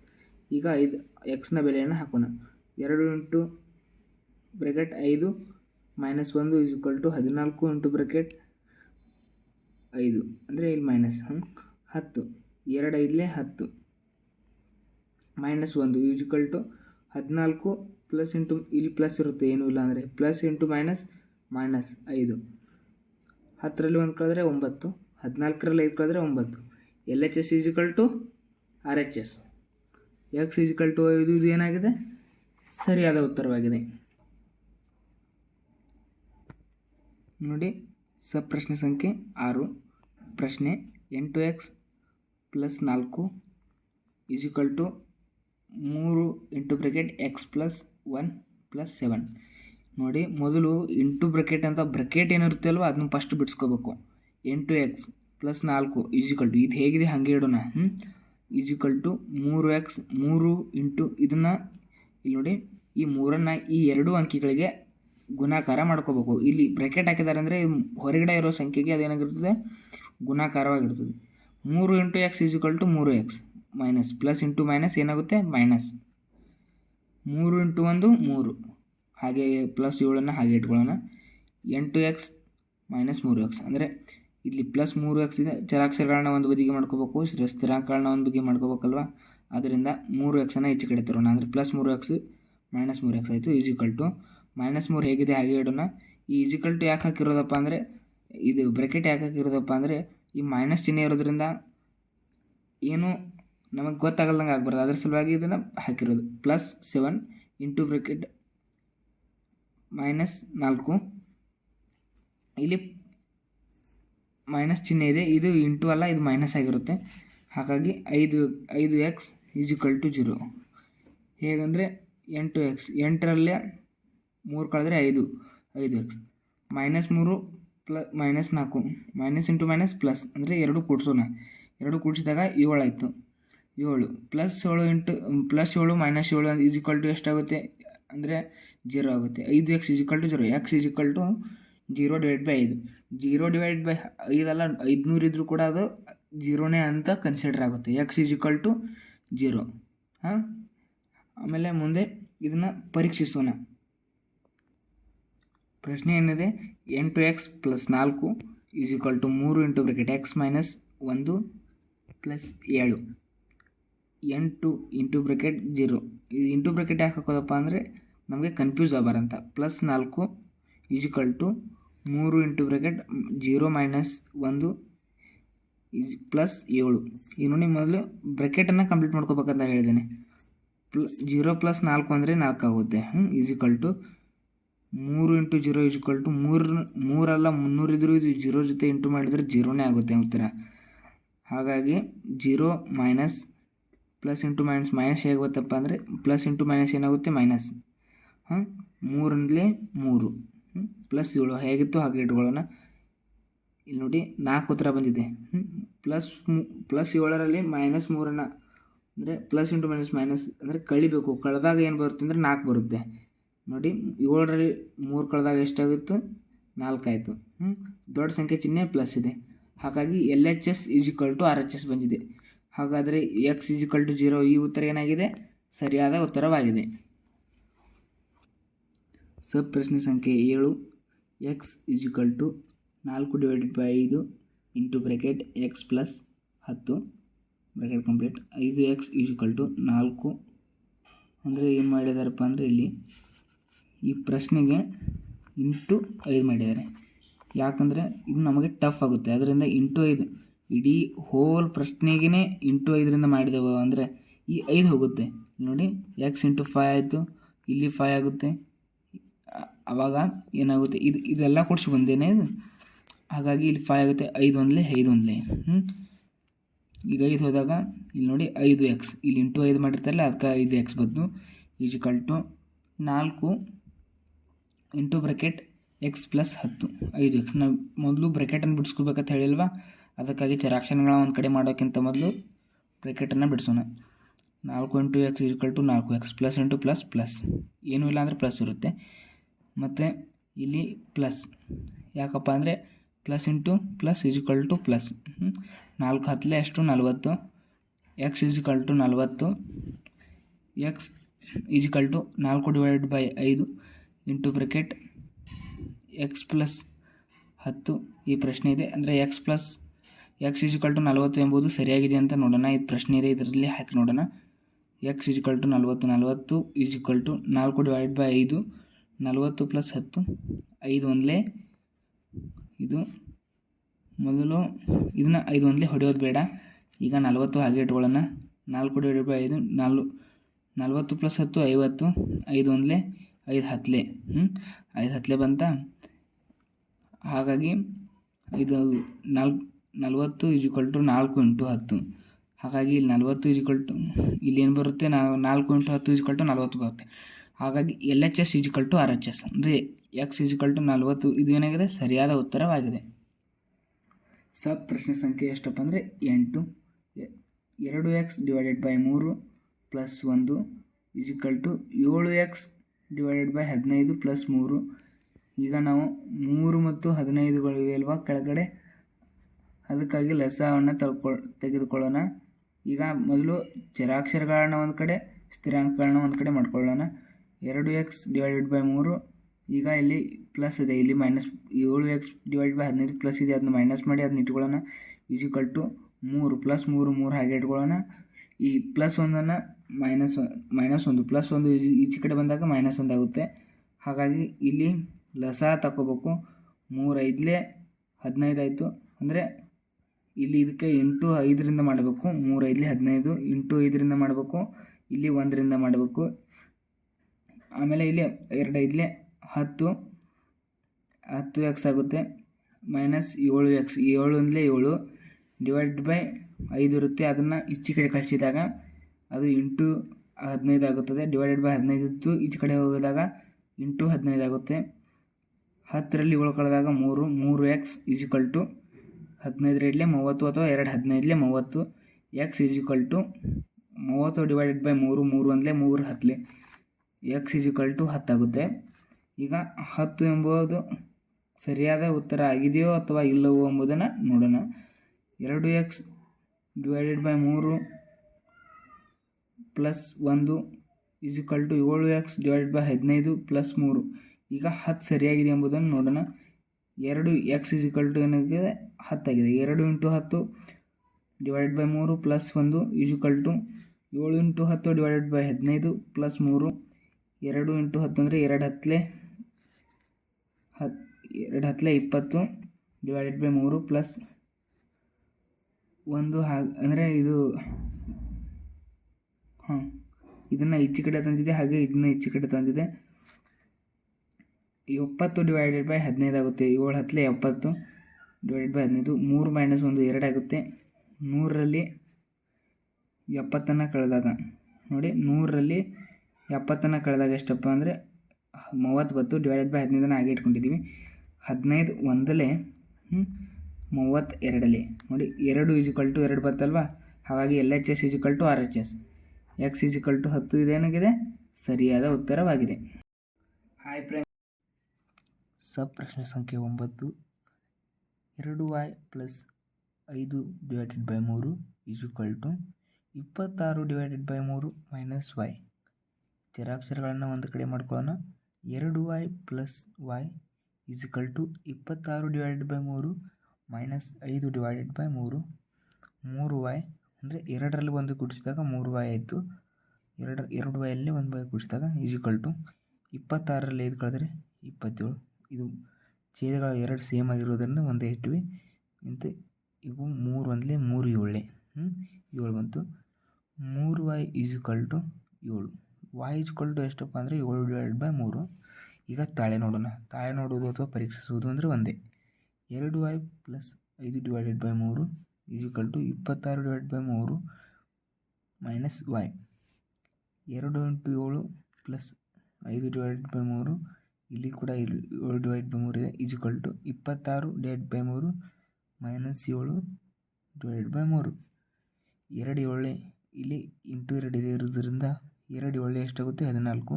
Speaker 1: ಈಗ ಐದು ಎಕ್ಸ್ನ ಬೆಲೆಯನ್ನು ಹಾಕೋಣ. ಎರಡು ಇಂಟು ಬ್ರೆಕೆಟ್ ಐದು ಮೈನಸ್ ಒಂದು ಈಜಿಕಲ್ ಟು ಹದಿನಾಲ್ಕು ಇಂಟು ಬ್ರಕೆಟ್ ಐದು. ಅಂದರೆ ಇಲ್ಲಿ ಮೈನಸ್ ಹತ್ತು. ಎರಡು ಐದಲೇ ಹತ್ತು. ಮೈನಸ್ ಒಂದು ಈಜಿಕಲ್ ಟು ಹದಿನಾಲ್ಕು ಪ್ಲಸ್ ಇಂಟು ಇಲ್ಲಿ ಪ್ಲಸ್ ಇರುತ್ತೆ, ಏನೂ ಇಲ್ಲ ಅಂದರೆ. ಪ್ಲಸ್ ಇಂಟು ಮೈನಸ್ ಮೈನಸ್ ಐದು. ಹತ್ತರಲ್ಲಿ ಒಂದು ಕಳೆದ್ರೆ ಒಂಬತ್ತು. ಹದಿನಾಲ್ಕರಲ್ಲಿ ಐದು ಕಳೆದ್ರೆ ಒಂಬತ್ತು. L H S equal to R H S X equal to ಇದು ಇದು ಏನಾಗಿದೆ? ಸರಿಯಾದ ಉತ್ತರವಾಗಿದೆ. ನೋಡಿ ಸಬ್ ಪ್ರಶ್ನೆ ಸಂಖ್ಯೆ ಆರು. ಪ್ರಶ್ನೆ ಎಂಟು ಎಕ್ಸ್ ಪ್ಲಸ್ ನಾಲ್ಕು ಈಕ್ವಲ್ ಟು ಮೂರು into bracket X plus one plus seven. ನೋಡಿ, ಮೊದಲು ಇಂಟು ಬ್ರಕೆಟ್ ಅಂತ ಬ್ರೆಕೆಟ್ ಏನಿರುತ್ತೆ ಅಲ್ವ, ಅದನ್ನ ಫಸ್ಟ್ ಬಿಡಿಸ್ಕೋಬೇಕು. ಎಂಟು ಎಕ್ಸ್ ಪ್ಲಸ್ ನಾಲ್ಕು ಈಕ್ವಲ್ ಟು, ಇದು ಹೇಗಿದೆ ಹಾಗೆ ಇಡೋಣ. ಹ್ಞೂ ಈಜಿಕಲ್ ಟು ಮೂರು ಎಕ್ಸ್ ಮೂರು ಇಂಟು ಇದನ್ನು, ಇಲ್ಲಿ ನೋಡಿ, ಈ ಮೂರನ್ನು ಈ ಎರಡು ಅಂಕಿಗಳಿಗೆ ಗುಣಾಕಾರ ಮಾಡ್ಕೋಬೇಕು. ಇಲ್ಲಿ ಬ್ರೆಕೆಟ್ ಹಾಕಿದ್ದಾರೆ ಅಂದರೆ ಹೊರಗಡೆ ಇರೋ ಸಂಖ್ಯೆಗೆ ಅದೇನಾಗಿರ್ತದೆ? ಗುಣಾಕಾರವಾಗಿರ್ತದೆ. ಮೂರು ಇಂಟು ಎಕ್ಸ್ ಈಕ್ವಲ್ ಟು ಮೂರು X minus plus into minus ಏನಾಗುತ್ತೆ? ಮೈನಸ್ ಮೂರು ಇಂಟು ಒಂದು, ಮೂರು. ಹಾಗೆ ಪ್ಲಸ್ ಏಳನ್ನು ಹಾಗೆ ಇಟ್ಕೊಳ್ಳೋಣ. ಎಂಟು ಎಕ್ಸ್ ಮೈನಸ್ ಮೂರು ಎಕ್ಸ್ ಅಂದರೆ ಇಲ್ಲಿ ಪ್ಲಸ್ ಮೂರು ಎಕ್ಸ್ ಇದೆ. ಚರಾಕ್ಷರಗಳನ್ನ ಒಂದು ಬದಿಗೆ ಮಾಡ್ಕೋಬೇಕು, ಸ್ಥಿರಾಂಕಗಳನ್ನ ಒಂದು ಬದಿಗೆ ಮಾಡ್ಕೋಬೇಕಲ್ವ? ಅದರಿಂದ ಮೂರು ಎಕ್ಸನ್ನು ಹೆಚ್ಚು ಕಡೆ ತರೋಣ. ಅಂದರೆ ಪ್ಲಸ್ ಮೂರು ಎಕ್ಸ್ ಮೈನಸ್ ಮೂರು ಎಕ್ಸ್ ಆಯಿತು ಈಜಿಕಲ್ ಟು ಮೈನಸ್ ಮೂರು ಹೇಗಿದೆ ಹಾಗೆ ಇಡೋಣ. ಈ ಈಜಿಕಲ್ ಟು ಯಾಕೆ ಹಾಕಿರೋದಪ್ಪ ಅಂದರೆ, ಇದು ಬ್ರೆಕೆಟ್ ಯಾಕೆ ಹಾಕಿರೋದಪ್ಪ ಅಂದರೆ, ಈ ಮೈನಸ್ ಚಿಹ್ನೆ ಇರೋದ್ರಿಂದ ಏನು ನಮಗೆ ಗೊತ್ತಾಗಲ್ದಂಗೆ ಆಗ್ಬಾರ್ದು. ಅದ್ರ ಸಲುವಾಗಿ ಇದನ್ನು ಹಾಕಿರೋದು. Plus seven into bracket minus ನಾಲ್ಕು. ಇಲ್ಲಿ ಮೈನಸ್ ಚಿಹ್ನೆ ಇದೆ. ಇದು ಇಂಟು ಅಲ್ಲ, ಇದು ಮೈನಸ್ ಆಗಿರುತ್ತೆ. ಹಾಗಾಗಿ ಐದು ಐದು ಎಕ್ಸ್ ಈಜಿಕಲ್ ಟು ಜೀರೋ ಹೇಗಂದರೆ ಎಂಟು ಎಕ್ಸ್ ಎಂಟರಲ್ಲೇ ಮೂರು ಕಳೆದ್ರೆ ಐದು ಐದು ಎಕ್ಸ್ ಮೈನಸ್ ಮೂರು ಪ್ಲ ಮೈನಸ್ ನಾಲ್ಕು ಮೈನಸ್ ಇಂಟು ಮೈನಸ್ ಪ್ಲಸ್ ಅಂದರೆ ಎರಡು ಕೂಡಿಸೋಣ. ಎರಡು ಕೂಡಿಸಿದಾಗ ಏಳು ಆಯಿತು. ಏಳು ಪ್ಲಸ್ ಏಳು ಇಂಟು ಪ್ಲಸ್ ಏಳು ಮೈನಸ್ ಏಳು ಈಜಿಕಲ್ ಟು ಎಷ್ಟಾಗುತ್ತೆ ಅಂದರೆ ಜೀರೋ ಆಗುತ್ತೆ. ಐದು X equal to zero X equal to zero divide by ಐದು. ಜೀರೋ ಡಿವೈಡ್ ಬೈ ಐದಲ್ಲ ಐದುನೂರು ಇದ್ದರೂ ಕೂಡ ಅದು ಜೀರೋನೇ ಅಂತ ಕನ್ಸಿಡರ್ ಆಗುತ್ತೆ. ಎಕ್ಸ್ ಈಜಿಕಲ್ ಟು ಜೀರೋ ಹಾಂ? ಆಮೇಲೆ ಮುಂದೆ ಇದನ್ನು ಪರೀಕ್ಷಿಸೋಣ. ಪ್ರಶ್ನೆ ಏನಿದೆ? ಎಂಟು ಎಕ್ಸ್ ಪ್ಲಸ್ ನಾಲ್ಕು ಈಸ್ ಈಕ್ವಲ್ ಟು ಮೂರು ಇಂಟು ಬ್ರಿಕೆಟ್ ಎಕ್ಸ್ ಮೈನಸ್ ಒಂದು ಪ್ಲಸ್ ಏಳು. ಎಂಟು ಇಂಟು ಬ್ರಿಕೆಟ್ ಜೀರೋ ಇದು ಇಂಟು ಬ್ರಿಕೆಟ್ ಯಾಕೆ ಹಾಕೋದಪ್ಪ ಅಂದರೆ ನಮಗೆ ಕನ್ಫ್ಯೂಸ್ ಆಗಬಾರಂತ ಪ್ಲಸ್ ನಾಲ್ಕು ಈಜಿಕಲ್ ಟು ಮೂರು ಇಂಟು ಬ್ರಿಕೆಟ್ ಜೀರೋ ಮೈನಸ್ ಒಂದು ಈಸ್ ಪ್ಲಸ್ ಏಳು. ಇನ್ನು ನಿಮ್ಮ ಮೊದಲು ಬ್ರೆಕೆಟನ್ನು ಕಂಪ್ಲೀಟ್ ಮಾಡ್ಕೋಬೇಕಂತ ಹೇಳಿದ್ದೇನೆ. ಪ್ಲ ಜೀರೋ ಪ್ಲಸ್ ನಾಲ್ಕು ಅಂದರೆ ನಾಲ್ಕು ಆಗುತ್ತೆ ಹ್ಞೂ ಈಕ್ವಲ್ ಟು ಮೂರು ಇಂಟು ಜೀರೋ ಈಜ್ವಲ್ ಟು ಮೂರು, ಮೂರಲ್ಲ ಮುನ್ನೂರಿದ್ರು ಇದು ಜೀರೋ ಜೊತೆ ಇಂಟು ಮಾಡಿದರೆ ಜೀರೋನೇ ಆಗುತ್ತೆ ಉತ್ತರ. ಹಾಗಾಗಿ zero minus plus into minus minus ಹೇಗೆ ಗೊತ್ತಪ್ಪ ಅಂದರೆ ಪ್ಲಸ್ ಇಂಟು ಮೈನಸ್ ಏನಾಗುತ್ತೆ ಮೈನಸ್. ಹಾಂ ಮೂರರಿಂದಲೇ ಮೂರು. ಪ್ಲಸ್ ಏಳು ಹೇಗಿತ್ತು ಹಾಗೆ ಇಟ್ಕೊಳ್ಳೋಣ. ಇಲ್ಲಿ ನೋಡಿ ನಾಲ್ಕು ಉತ್ತರ ಬಂದಿದೆ. ಪ್ಲಸ್ ಪ್ಲಸ್ ಏಳರಲ್ಲಿ ಮೈನಸ್ ಮೂರನ್ನು ಅಂದರೆ ಪ್ಲಸ್ ಇಂಟು ಮೈನಸ್ ಮೈನಸ್ ಅಂದರೆ ಕಳಿಬೇಕು. ಕಳೆದಾಗ ಏನು ಬರುತ್ತೆ ಅಂದರೆ ನಾಲ್ಕು ಬರುತ್ತೆ. ನೋಡಿ, ಏಳರಲ್ಲಿ ಮೂರು ಕಳೆದಾಗ ಎಷ್ಟಾಗಿತ್ತು? ನಾಲ್ಕಾಯಿತು. ಹ್ಞೂ ದೊಡ್ಡ ಸಂಖ್ಯೆ ಚಿಹ್ನೆ ಪ್ಲಸ್ ಇದೆ. ಹಾಗಾಗಿ L H S equal to R H S ಬಂದಿದೆ. ಹಾಗಾದರೆ ಎಕ್ಸ್ ಈಜಿಕಲ್ ಟು ಜೀರೋ ಈ ಉತ್ತರ ಏನಾಗಿದೆ? ಸರಿಯಾದ ಉತ್ತರವಾಗಿದೆ. ಸಬ್ ಪ್ರಶ್ನೆ ಸಂಖ್ಯೆ ಏಳು. ಎಕ್ಸ್ ಈಜಿಕಲ್ ಟು ನಾಲ್ಕು ಡಿವೈಡೆಡ್ ಬೈ ಐದು ಇಂಟು ಬ್ರೆಕೆಟ್ ಎಕ್ಸ್ ಪ್ಲಸ್ ಹತ್ತು. ಬ್ರೆಕೆಟ್ ಕಂಪ್ಲೀಟ್ ಐದು ಎಕ್ಸ್ ಈಜಿಕಲ್ ಟು ನಾಲ್ಕು. ಅಂದರೆ ಏನು ಮಾಡಿದಾರಪ್ಪ ಅಂದರೆ ಇಲ್ಲಿ ಈ ಪ್ರಶ್ನೆಗೆ ಇಂಟು ಐದು ಮಾಡಿದ್ದಾರೆ. ಯಾಕಂದರೆ ಇದು ನಮಗೆ ಟಫ್ ಆಗುತ್ತೆ. ಅದರಿಂದ ಇಂಟು ಐದು. ಇಡೀ ಹೋಲ್ ಪ್ರಶ್ನೆಗೇ ಇಂಟು ಐದರಿಂದ ಮಾಡಿದೆವು. ಅಂದರೆ ಈ ಐದು ಹೋಗುತ್ತೆ. ನೋಡಿ ಎಕ್ಸ್ ಇಂಟು ಫೈ ಆಯಿತು. ಇಲ್ಲಿ ಫೈ ಆಗುತ್ತೆ. ಆವಾಗ ಏನಾಗುತ್ತೆ? ಇದು, ಇದೆಲ್ಲ ಕೊಡಿಸಿ ಬಂದೇನೆ ಇದು. ಹಾಗಾಗಿ ಇಲ್ಲಿ ಫೈ ಆಗುತ್ತೆ. ಐದು ಒಂದಲೇ ಐದು ಒಂದಲೇ. ಹ್ಞೂ ಈಗ ಐದು ಹೋದಾಗ ಇಲ್ಲಿ ನೋಡಿ ಐದು ಎಕ್ಸ್ ಇಲ್ಲಿ ಇಂಟು ಐದು ಮಾಡಿರ್ತಾರಲ್ಲ, ಅದಕ್ಕೆ ಐದು ಎಕ್ಸ್ ಬದಲು ಈಜಿಕಲ್ ಟು ನಾಲ್ಕು ಇಂಟು ಬ್ರೆಕೆಟ್ ಎಕ್ಸ್ ಪ್ಲಸ್ ಹತ್ತು. ಐದು ಎಕ್ಸ್ ನಾವು ಮೊದಲು ಬ್ರೆಕೆಟನ್ನು ಬಿಡಿಸ್ಕೋಬೇಕಂತ ಹೇಳಿಲ್ವಾ? ಅದಕ್ಕಾಗಿ ಚರಾಕ್ಷರಗಳ ಒಂದು ಕಡೆ ಮಾಡೋಕ್ಕಿಂತ ಮೊದಲು ಬ್ರೆಕೆಟನ್ನು ಬಿಡಿಸೋಣ. ನಾಲ್ಕು ಇಂಟು ಎಕ್ಸ್ ಈಕ್ವಲ್ ಟು ನಾಲ್ಕು. X plus into plus plus. ಏನೂ ಇಲ್ಲ ಅಂದರೆ ಪ್ಲಸ್ ಇರುತ್ತೆ. ಮತ್ತು ಇಲ್ಲಿ ಪ್ಲಸ್. ಯಾಕಪ್ಪ ಅಂದರೆ plus into plus equal to plus. ನಾಲ್ಕು ಹತ್ತಲೆ ಅಷ್ಟು ನಲವತ್ತು. ಎಕ್ಸ್ ಈಜ್ಕಲ್ ಟು ನಲವತ್ತು. ಎಕ್ಸ್ ಈಜ್ಕಲ್ ಟು ನಾಲ್ಕು ಡಿವೈಡ್ ಬೈ ಐದು. ಇಂಟು ಬ್ರಿಕೆಟ್ ಎಕ್ಸ್ ಪ್ಲಸ್ ಹತ್ತು ಈ ಪ್ರಶ್ನೆ ಇದೆ. ಅಂದರೆ x plus x equal to ನಲವತ್ತು ಎಂಬುದು ಸರಿಯಾಗಿದೆ ಅಂತ ನೋಡೋಣ. ಇದು ಪ್ರಶ್ನೆ ಇದೆ, ಇದರಲ್ಲಿ ಹಾಕಿ ನೋಡೋಣ. ಎಕ್ಸ್ ಇಜುಕಲ್ ಟು ನಲವತ್ತು ನಲವತ್ತು ಇಜಿಕಲ್ ಟು ನಾಲ್ಕು ಡಿವೈಡ್ ಬೈ ಐದು, ನಲವತ್ತು ಪ್ಲಸ್ ಹತ್ತು, ಐದು ಒಂದಲೇ ಇದು ಮೊದಲು ಇದನ್ನು ಐದು ಒಂದಲೇ ಹೊಡೆಯೋದು ಬೇಡ. ಈಗ ನಲವತ್ತು ಹಾಗೆ ಇಟ್ಕೊಳ್ಳೋಣ. ನಾಲ್ಕು ಡಿವೈಡ್ ಬೈ ಐದು ನಾಲ್ ನಲ್ವತ್ತು ಪ್ಲಸ್ ಹತ್ತು, ಐವತ್ತು, ಐದು ಒಂದಲೇ ಐದು ಹತ್ತಲೆ ಹ್ಞೂ ಐದು ಹತ್ತಲೆ ಬಂತ? ಹಾಗಾಗಿ ಇದು ನಾಲ್ಕು ನಲವತ್ತು ಈಜ್ವಲ್ ಟು ನಾಲ್ಕು ಇಂಟು ಹತ್ತು. ಹಾಗಾಗಿ ಇಲ್ಲಿ ನಲವತ್ತು ಈಜ್ವಲ್ ಟು ಇಲ್ಲಿ ಏನು ಬರುತ್ತೆ? ನಾವು ನಾಲ್ಕು ಇಂಟು ಹತ್ತು ಈಜ್ವಲ್ ಟು ನಲವತ್ತು ಬರುತ್ತೆ. ಹಾಗಾಗಿ L H S equal to R H S ಅಂದರೆ ಎಕ್ಸ್ ಈಜ್ವಲ್ ಟು ನಲ್ವತ್ತು. ಇದು ಏನಾಗಿದೆ? ಸರಿಯಾದ ಉತ್ತರವಾಗಿದೆ. ಸಬ್ ಪ್ರಶ್ನೆ ಸಂಖ್ಯೆ ಎಷ್ಟಪ್ಪ ಅಂದರೆ ಎಂಟು. ಎರಡು ಎಕ್ಸ್ ಡಿವೈಡೆಡ್ ಬೈ ಮೂರು ಪ್ಲಸ್ ಒಂದು ಈಜ್ವಲ್ ಟು ಏಳು ಎಕ್ಸ್ ಡಿವೈಡೆಡ್ ಬೈ ಹದಿನೈದು ಪ್ಲಸ್ ಮೂರು. ಈಗ ನಾವು ಮೂರು ಮತ್ತು ಹದಿನೈದುಗಳಿವೆ ಅಲ್ವಾ? ಕೆಳಗಡೆ. ಅದಕ್ಕಾಗಿ ಲಸವನ್ನು ತಳ್ಕೊಳ್ ತೆಗೆದುಕೊಳ್ಳೋಣ. ಈಗ ಮೊದಲು ಚರಾಕ್ಷರಗಳನ್ನ ಒಂದು ಕಡೆ, ಸ್ಥಿರಾಂಕಗಳನ್ನ ಒಂದು ಕಡೆ ಮಾಡ್ಕೊಳ್ಳೋಣ. ಎರಡು ಎಕ್ಸ್ ಡಿವೈಡೆಡ್ ಬೈ ಮೂರು. ಈಗ ಇಲ್ಲಿ ಪ್ಲಸ್ ಇದೆ. ಇಲ್ಲಿ ಮೈನಸ್ ಏಳು ಎಕ್ಸ್ ಡಿವೈಡ್ ಬೈ ಹದಿನೈದು ಪ್ಲಸ್ ಇದೆ. ಅದನ್ನ ಮೈನಸ್ ಮಾಡಿ ಅದನ್ನ ಇಟ್ಕೊಳ್ಳೋಣ ಈಜಿಕಲ್ ಟು ಮೂರು. ಪ್ಲಸ್ ಮೂರು ಮೂರು ಹಾಗೆ ಇಟ್ಕೊಳ್ಳೋಣ. ಈ ಪ್ಲಸ್ ಒಂದನ್ನು ಮೈನಸ್ ಮೈನಸ್ ಒಂದು. ಪ್ಲಸ್ ಒಂದು ಈಚೆ ಕಡೆ ಬಂದಾಗ ಮೈನಸ್ ಒಂದು ಆಗುತ್ತೆ. ಹಾಗಾಗಿ ಇಲ್ಲಿ ಲಸ ತಗೋಬೇಕು ಮೂರು ಐದಲೇ ಹದಿನೈದು ಆಯಿತು. ಅಂದರೆ ಇಲ್ಲಿ ಇದಕ್ಕೆ ಎಂಟು ಐದರಿಂದ ಮಾಡಬೇಕು. ಮೂರು ಐದಲೇ ಹದಿನೈದು, ಎಂಟು ಐದರಿಂದ ಮಾಡಬೇಕು. ಇಲ್ಲಿ ಒಂದರಿಂದ ಮಾಡಬೇಕು. ಆಮೇಲೆ ಇಲ್ಲಿ ಎರಡು ಐದಲೇ ಹತ್ತು. ಹತ್ತು ಎಕ್ಸ್ ಆಗುತ್ತೆ. ಮೈನಸ್ ಏಳು ಎಕ್ಸ್ ಏಳು ಅಂದಲೇ ಏಳು. ಡಿವೈಡ್ ಬೈ ಐದು ಇರುತ್ತೆ ಅದನ್ನು ಈಚೆ ಕಡೆ ಕಳಿಸಿದಾಗ ಅದು ಇಂಟು ಹದಿನೈದು ಆಗುತ್ತದೆ. ಡಿವೈಡೆಡ್ ಬೈ ಹದಿನೈದು ಈಚೆ ಕಡೆ ಹೋಗಿದಾಗ ಇಂಟು ಹದಿನೈದು ಆಗುತ್ತೆ. ಹತ್ತರಲ್ಲಿ ಏಳು ಕಳೆದಾಗ ಮೂರು ಮೂರು ಎಕ್ಸ್ ಈಜಿಕಲ್ ಟು ಹದಿನೈದರಲ್ಲೇ ಮೂವತ್ತು ಅಥವಾ ಎರಡು ಹದಿನೈದಲೇ ಮೂವತ್ತು ಎಕ್ಸ್ ಈಜಿಕಲ್ ಟು ಮೂವತ್ತು ಡಿವೈಡೆಡ್ ಬೈ ಮೂರು ಮೂರು ಅಂದಲೇ ಮೂರು ಹತ್ತಲೆ. ಎಕ್ಸ್ ಈಜಿಕಲ್ ಟು ಹತ್ತಾಗುತ್ತೆ ಈಗ ಹತ್ತು ಎಂಬುದು ಸರಿಯಾದ ಉತ್ತರ ಆಗಿದೆಯೋ ಅಥವಾ ಇಲ್ಲವೋ ಎಂಬುದನ್ನು ನೋಡೋಣ. ಎರಡು ಎಕ್ಸ್ ಡಿವೈಡೆಡ್ ಬೈ ಮೂರು ಪ್ಲಸ್ ಒಂದು ಈಜಿಕಲ್ ಟು ಏಳು ಎಕ್ಸ್ ಡಿವೈಡೆಡ್ ಬೈ ಹದಿನೈದು ಪ್ಲಸ್ ಮೂರು. ಈಗ ಹತ್ತು ಸರಿಯಾಗಿದೆ ಎಂಬುದನ್ನು ನೋಡೋಣ. ಎರಡು ಎಕ್ಸ್ ಇಜಿಕಲ್ ಟು ಏನಾಗಿದೆ? ಹತ್ತಾಗಿದೆ ಎರಡು ಇಂಟು ಹತ್ತು ಡಿವೈಡೆಡ್ ಬೈ ಮೂರು ಪ್ಲಸ್ ಒಂದು ಇಜಿಕಲ್ ಟು ಏಳು ಇಂಟು ಹತ್ತು ಡಿವೈಡೆಡ್ ಬೈ ಹದಿನೈದು ಪ್ಲಸ್ ಮೂರು. ಎರಡು ಇಂಟು ಹತ್ತು ಅಂದರೆ ಎರಡು ಹತ್ತಲೆ ಹತ್ತು ಎರಡು ಹತ್ತಲೆ ಇಪ್ಪತ್ತು ಡಿವೈಡೆಡ್ ಬೈ ಮೂರು ಪ್ಲಸ್ ಒಂದು ಹಾಗೆ, ಅಂದರೆ ಇದು, ಹಾಂ, ಇದನ್ನು ಹೆಚ್ಚು ಕಡೆ ತಂದಿದೆ, ಹಾಗೆ ಇದನ್ನ ಹೆಚ್ಚು ಕಡೆ ತಂದಿದೆ. ಎಪ್ಪತ್ತು ಡಿವೈಡೆಡ್ ಬೈ ಹದಿನೈದು ಆಗುತ್ತೆ. ಏಳು ಹತ್ತಲೆ ಎಪ್ಪತ್ತು ಡಿವೈಡೆಡ್ ಬೈ ಹದಿನೈದು, ಮೂರು ಮೈನಸ್ ಒಂದು ಎರಡು ಆಗುತ್ತೆ. ನೂರರಲ್ಲಿ ಎಪ್ಪತ್ತನ್ನು ಕಳೆದಾಗ, ನೋಡಿ, ನೂರರಲ್ಲಿ ಎಪ್ಪತ್ತನ್ನು ಕಳೆದಾಗ ಎಷ್ಟಪ್ಪ ಅಂದರೆ, ಮೂವತ್ತು, ಬತ್ತು ಡಿವೈಡೆಡ್ ಬೈ ಹದಿನೈದನ್ನು ಹಾಗೆ ಇಟ್ಕೊಂಡಿದ್ದೀವಿ ಹದಿನೈದು ಒಂದಲೇ ಹ್ಞೂ ಮೂವತ್ತು ಎರಡಲ್ಲಿ ನೋಡಿ, ಎರಡು ಈಜಿಕಲ್ ಟು ಎರಡು ಬತ್ತಲ್ವಾ? ಹಾಗಾಗಿ L H S equal to R H S x equal to ಹತ್ತು ಇದೇನಾಗಿದೆ? ಸರಿಯಾದ ಉತ್ತರವಾಗಿದೆ. ಹಾಯ್ ಫ್ರೆಂಡ್ ಸಬ್ ಪ್ರಶ್ನೆ ಸಂಖ್ಯೆ ಒಂಬತ್ತು. ಎರಡು ವೈ ಪ್ಲಸ್ ಐದು ಡಿವೈಡೆಡ್ ಬೈ ಮೂರು ಈಜ್ವಲ್ ಟು ಇಪ್ಪತ್ತಾರು ಡಿವೈಡೆಡ್ ಬೈ ಮೂರು ಮೈನಸ್ ವೈ ಚರಾಕ್ಷರಗಳನ್ನು ಒಂದು ಕಡೆ ಮಾಡ್ಕೊಳ್ಳೋಣ. ಎರಡು y plus y equal to ಇಪ್ಪತ್ತಾರು ಡಿವೈಡೆಡ್ ಬೈ ಮೂರು ಮೈನಸ್ ಐದು ಡಿವೈಡೆಡ್ ಬೈ ಮೂರು. ಮೂರು ವೈ ಅಂದರೆ ಎರಡರಲ್ಲಿ ಒಂದು ಕುಡಿಸಿದಾಗ ಮೂರು ವೈ ಆಯಿತು. ಎರಡು ಎರಡು ವೈಯಲ್ಲಿ ಒಂದು ವೈ ಕುಡಿಸಿದಾಗ ಈಜು ಟು ಇಪ್ಪತ್ತಾರರಲ್ಲಿ ಐದು ಕಳೆದರೆ ಇಪ್ಪತ್ತೇಳು. ಇದು ಛೇದಗಳು ಎರಡು ಸೇಮ್ ಆಗಿರೋದರಿಂದ ಒಂದೇ ಇಟ್ವಿ. ಇಂತ ಇವು ಮೂರು ಒಂದಲೇ ಮೂರು ಏಳೆ. ಏಳು ಬಂತು. ಮೂರು ವೈ ಈಜು ಟು ಏಳು. ವೈ ಈಜ್ವಲ್ ಟು ಎಷ್ಟಪ್ಪ ಅಂದರೆ ಏಳು ಡಿವೈಡ್ ಬೈ ಮೂರು. ಈಗ ತಾಳೆ ನೋಡೋಣ. ತಾಳೆ ನೋಡೋದು ಅಥವಾ ಪರೀಕ್ಷಿಸುವುದು ಅಂದರೆ ಒಂದೇ. ಎರಡು ವೈ ಪ್ಲಸ್ ಐದು ಡಿವೈಡೆಡ್ ಬೈ ಮೂರು ಈಕ್ವಲ್ ಟು ಇಪ್ಪತ್ತಾರು ಡಿವೈಡ್ ಬೈ ಮೂರು ಮೈನಸ್ ವೈ ಎರಡು ಇಂಟು ಏಳು ಪ್ಲಸ್ ಐದು ಡಿವೈಡೆಡ್ ಬೈ ಮೂರು ಇಲ್ಲಿ ಕೂಡ ಏಳು ಡಿವೈಡ್ ಬೈ ಮೂರು ಇದೆ. ಈಜ್ವಲ್ ಟು ಇಪ್ಪತ್ತಾರು ಡಿವೈಡ್ ಬೈ ಮೂರು ಮೈನಸ್ ಏಳು ಡಿವೈಡ್ ಬೈ ಮೂರು. ಎರಡು ಏಳೆ ಇಲ್ಲಿ ಇಂಟು ಎರಡು ಇದೆ ಇರೋದ್ರಿಂದ ಎರಡು ಏಳೆ ಎಷ್ಟಾಗುತ್ತೆ? ಹದಿನಾಲ್ಕು.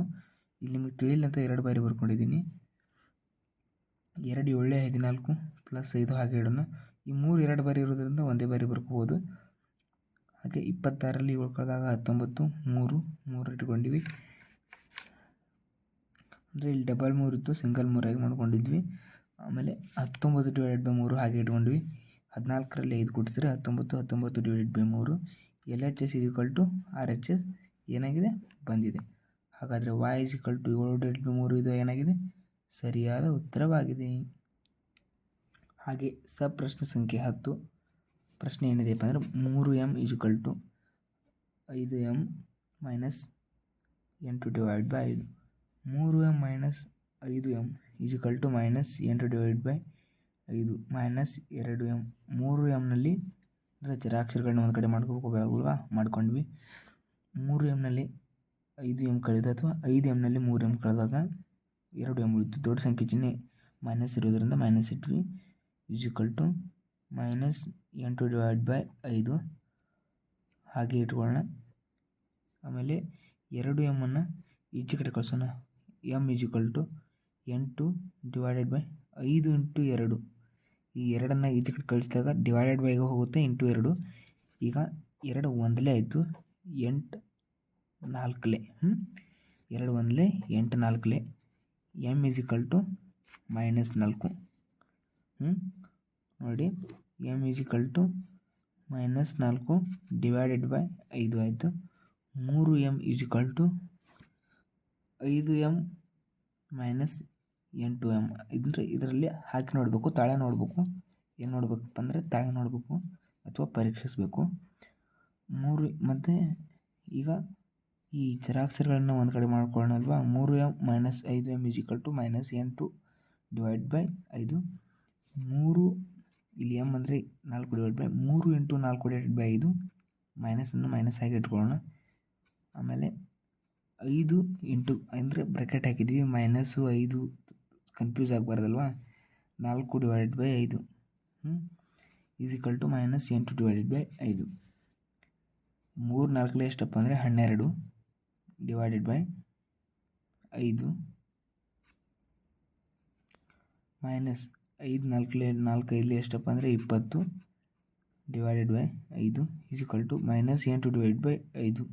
Speaker 1: ಇಲ್ಲಿ ನಿಮಗೆ ತಿಳಿಲಿಲ್ಲ ಅಂತ ಎರಡು ಬಾರಿ ಬರ್ಕೊಂಡಿದ್ದೀನಿ. ಎರಡು ಏಳೆ ಹದಿನಾಲ್ಕು ಪ್ಲಸ್ ಐದು ಹಾಗೆ ಇಡೋಣ. ಈ ಮೂರು ಎರಡು ಬಾರಿ ಇರೋದ್ರಿಂದ ಒಂದೇ ಬಾರಿ ಬರ್ಕೋಬೋದು. ಹಾಗೆ ಇಪ್ಪತ್ತಾರಲ್ಲಿ ಏಳು ಕಳೆದಾಗ ಹತ್ತೊಂಬತ್ತು, ಮೂರು ಮೂರು ಇಟ್ಕೊಂಡಿವಿ. ಅಂದರೆ ಇಲ್ಲಿ ಡಬಲ್ ಮೂರು ಇತ್ತು ಸಿಂಗಲ್ ಮೂರಾಗಿ ಮಾಡ್ಕೊಂಡಿದ್ವಿ. ಆಮೇಲೆ ಹತ್ತೊಂಬತ್ತು ಡಿವೈಡೆಡ್ ಬೈ ಮೂರು ಹಾಗೆ ಇಟ್ಕೊಂಡ್ವಿ. ಹದಿನಾಲ್ಕರಲ್ಲಿ ಐದು ಕೊಟ್ಟಿದ್ರೆ ಹತ್ತೊಂಬತ್ತು ಹತ್ತೊಂಬತ್ತು ಡಿವೈಡೆಡ್ ಬೈ ಮೂರು. L H S equal to R H S ಏನಾಗಿದೆ? ಬಂದಿದೆ. ಹಾಗಾದರೆ ವಾಯ್ ಇಸ್ ಇಕಲ್ ಟು ಏಳು ಡಿವೈಡ್ ಬೈ ಮೂರು ಇದು ಏನಾಗಿದೆ? ಸರಿಯಾದ ಉತ್ತರವಾಗಿದೆ. ಹಾಗೆ ಸಬ್ ಪ್ರಶ್ನೆ ಸಂಖ್ಯೆ ಹತ್ತು. ಪ್ರಶ್ನೆ ಏನಿದೆಯಪ್ಪ ಅಂದರೆ ಮೂರು ಎಂ ಈಜುಕಲ್ ಟು ಐದು ಎಂ ಮೈನಸ್ ಎಂಟು ಡಿವೈಡ್ ಬೈ ಐದು. ಮೂರು ಎಂ ಮೈನಸ್ ಐದು ಎಂ ಈಜುಕಲ್ ಟು ಮೈನಸ್ ಎಂಟು ಡಿವೈಡ್ ಬೈ ಐದು ಮೈನಸ್ ಎರಡು ಎಂ ಮೂರು ಎಮ್ನಲ್ಲಿ ಅಂದರೆ ಚರಾಕ್ಷರಗಳನ್ನ ಒಂದು ಕಡೆ ಮಾಡ್ಕೋಬೇಕಲ್ವಾ? ಮಾಡ್ಕೊಂಡ್ವಿ. ಮೂರು ಎಮ್ನಲ್ಲಿ ಐದು ಎಂ ಕಳೆದ ಅಥವಾ ಐದು ಎಮ್ನಲ್ಲಿ ಮೂರು ಎಂ ಕಳೆದಾಗ ಎರಡು ಉಳಿತು ದೊಡ್ಡ ಸಂಖ್ಯೆ ಚಿಹ್ನೆ ಮೈನಸ್ ಇರೋದರಿಂದ ಮೈನಸ್ ಇಟ್ವಿ. ಈಕ್ವಲ್ ಟು ಮೈನಸ್ ಎಂಟು ಡಿವೈಡ್ ಬೈ ಐದು. ಹಾಗೆ ಇಟ್ಕೊಳ್ಳೋಣ. ಆಮೇಲೆ ಎರಡು ಎಮ್ಮನ್ನು ಈಚೆ ಕಡೆ ಕಳಿಸೋಣ. ಎಂ ಈಕ್ವಲ್ ಟು ಎಂಟು ಡಿವೈಡೆಡ್ ಬೈ ಐದು ಇಂಟು ಎರಡು. ಈ ಎರಡನ್ನು ಈಚೆ ಕಡೆ ಕಳಿಸಿದಾಗ ಡಿವೈಡೆಡ್ ಬೈಗೆ ಹೋಗುತ್ತೆ? ಇಂಟು ಎರಡು. ಈಗ ಎರಡು ಒಂದಲೇ ಆಯಿತು. ಎಂಟು ನಾಲ್ಕಲೆ. ಹ್ಞೂ ಎರಡು ಒಂದಲೇ, ಎಂಟು ನಾಲ್ಕಲೆ. M is equal to minus ನಾಲ್ಕು ನೋಡಿ m is equal to minus ನಾಲ್ಕು ಡಿವೈಡೆಡ್ ಬೈ ಐದು ಆಯಿತು. ಮೂರು ಎಂ ಇಸ್ ಇಕಲ್ ಟು ಐದು ಎಂ ಮೈನಸ್ ಎಂಟು ಎಂ ಇದ್ರೆ ಇದರಲ್ಲಿ ಹಾಕಿ ನೋಡಬೇಕು, ತಾಳೆ ನೋಡಬೇಕು. ಏನು ನೋಡ್ಬೇಕಪ್ಪ ಅಂದರೆ ತಾಳೆ ನೋಡಬೇಕು ಅಥವಾ ಪರೀಕ್ಷಿಸಬೇಕು. ಮೂರು, ಮತ್ತು ಈಗ ಈ ಚರಾಕ್ಷರಗಳನ್ನು ಒಂದು ಕಡೆ ಮಾಡ್ಕೊಳ್ಳೋಣ ಅಲ್ವಾ ಮೂರು ಎಂ ಮೈನಸ್ ಐದು m is equal to minus ಎಂಟು ಡಿವೈಡ್ ಬೈ ಐದು. ಮೂರು ಇಲ್ಲಿ ಎಂ ಅಂದರೆ ನಾಲ್ಕು ಡಿವೈಡ್ ಬೈ ಮೂರು ಇಂಟು ನಾಲ್ಕು ಡಿವೈಡ್ ಬೈ ಐದು. ಮೈನಸನ್ನು ಮೈನಸ್ ಆಗಿ ಇಟ್ಕೊಳ್ಳೋಣ. ಆಮೇಲೆ ಐದು ಇಂಟು ಅಂದರೆ ಬ್ರ್ಯಾಕೆಟ್ ಹಾಕಿದ್ವಿ. ಮೈನಸ್ಸು ಐದು ಕನ್ಫ್ಯೂಸ್ ಆಗಬಾರ್ದಲ್ವಾ? ನಾಲ್ಕು ಡಿವೈಡೆಡ್ ಬೈ ಐದು. ಈಸ್ ಈಕ್ವಲ್ ಟು ಮೈನಸ್ ಎಂಟು ಡಿವೈಡೆಡ್ ಬೈ ಐದು. ಮೂರು ನಾಲ್ಕಲೇ ಎಷ್ಟಪ್ಪ ಅಂದರೆ ಹನ್ನೆರಡು. ಡಿವೈಡೆಡ್ ಬೈ ಐದು ಮೈನಸ್ ಐದು ನಾಲ್ಕಲೇ ನಾಲ್ಕು ಐದಲೇ ಎಷ್ಟಪ್ಪ ಅಂದರೆ ಇಪ್ಪತ್ತು ಡಿವೈಡೆಡ್ ಬೈ ಐದು ಈಕ್ವಲ್ ಟು ಮೈನಸ್ ಎಂಟು ಡಿವೈಡ್ ಬೈ ಐದು.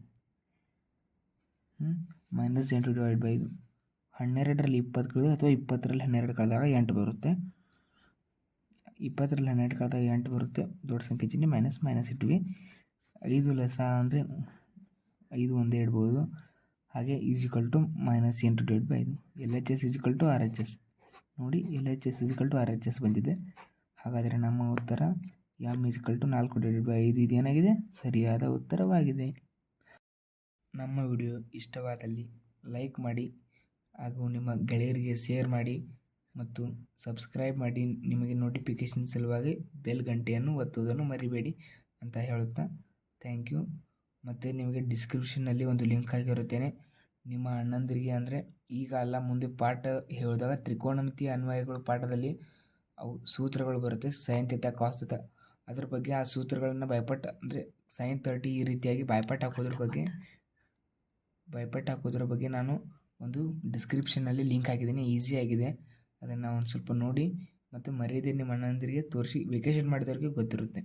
Speaker 1: ಮೈನಸ್ ಎಂಟು ಡಿವೈಡ್ ಬೈ ಐದು. ಹನ್ನೆರಡರಲ್ಲಿ ಇಪ್ಪತ್ತು ಕಳೆದು ಅಥವಾ ಇಪ್ಪತ್ತರಲ್ಲಿ ಹನ್ನೆರಡು ಕಳೆದಾಗ ಎಂಟು ಬರುತ್ತೆ. ಇಪ್ಪತ್ತರಲ್ಲಿ ಹನ್ನೆರಡು ಕಳೆದಾಗ ಎಂಟು ಬರುತ್ತೆ. ದೊಡ್ಡ ಸಂಖ್ಯೆ ಚಿಹ್ನೆ ಮೈನಸ್ ಮೈನಸ್ ಇಟ್ವಿ. ಐದು ಲಸ ಅಂದರೆ ಐದು ಒಂದೇ ಇಡ್ಬೋದು. ಹಾಗೆ ಈಜಿಕಲ್ ಟು ಮೈನಸ್ ಎಂಟು ಡಿವೈಡ್ ಬೈ ಐದು L H S equal to R H S ನೋಡಿ L H S equal to R H S ಬಂದಿದೆ. ಹಾಗಾದರೆ ನಮ್ಮ ಉತ್ತರ ಎಂ ಈಜಿಕಲ್ ಟು ನಾಲ್ಕು ಡಿವೈಡ್ ಬೈ ಐದು ಇದೇನಾಗಿದೆ ಸರಿಯಾದ ಉತ್ತರವಾಗಿದೆ. ನಮ್ಮ ವಿಡಿಯೋ ಇಷ್ಟವಾದಲ್ಲಿ ಲೈಕ್ ಮಾಡಿ, ಹಾಗೂ ನಿಮ್ಮ ಗೆಳೆಯರಿಗೆ ಶೇರ್ ಮಾಡಿ, ಮತ್ತು ಸಬ್ಸ್ಕ್ರೈಬ್ ಮಾಡಿ. ನಿಮಗೆ ನೋಟಿಫಿಕೇಷನ್ ಸಲುವಾಗಿ ಬೆಲ್ ಗಂಟೆಯನ್ನು ಒತ್ತುವುದನ್ನು ಮರಿಬೇಡಿ ಅಂತ ಹೇಳುತ್ತಾ ಥ್ಯಾಂಕ್ ಯು ಮತ್ತು ನಿಮಗೆ ಡಿಸ್ಕ್ರಿಪ್ಷನ್ನಲ್ಲಿ ಒಂದು ಲಿಂಕ್ ಆಗಿರುತ್ತೇನೆ ನಿಮ್ಮ ಅಣ್ಣಂದಿರಿಗೆ ಅಂದರೆ ಈಗ ಅಲ್ಲ, ಮುಂದೆ ಪಾಠ ಹೇಳಿದಾಗ ತ್ರಿಕೋಣಮಿತಿ ಅನ್ವಯಗಳು ಪಾಠದಲ್ಲಿ ಅವು ಸೂತ್ರಗಳು ಬರುತ್ತೆ. ಸೈನ್ ತೆತ್ತ ಕಾಸ್ ಅದ್ರ ಬಗ್ಗೆ ಆ ಸೂತ್ರಗಳನ್ನು ಬಾಯ್ಪಾಠ ಅಂದರೆ ಸೈನ್ ತರ್ಟಿ ಈ ರೀತಿಯಾಗಿ ಬಾಯ್ಪಾಠ ಹಾಕೋದ್ರ ಬಗ್ಗೆ ಬಾಯ್ಪಾಠ ಹಾಕೋದ್ರ ಬಗ್ಗೆ ನಾನು ಒಂದು ಡಿಸ್ಕ್ರಿಪ್ಷನ್ನಲ್ಲಿ ಲಿಂಕ್ ಹಾಕಿದ್ದೀನಿ. ಈಸಿ ಆಗಿದೆ. ಅದನ್ನು ಒಂದು ಸ್ವಲ್ಪ ನೋಡಿ ಮತ್ತು ಮರ್ಯಾದೆ ನಿಮ್ಮ ಅಣ್ಣಂದಿರಿಗೆ ತೋರಿಸಿ. ವೆಕೇಷನ್ ಮಾಡಿದವ್ರಿಗೆ ಗೊತ್ತಿರುತ್ತೆ.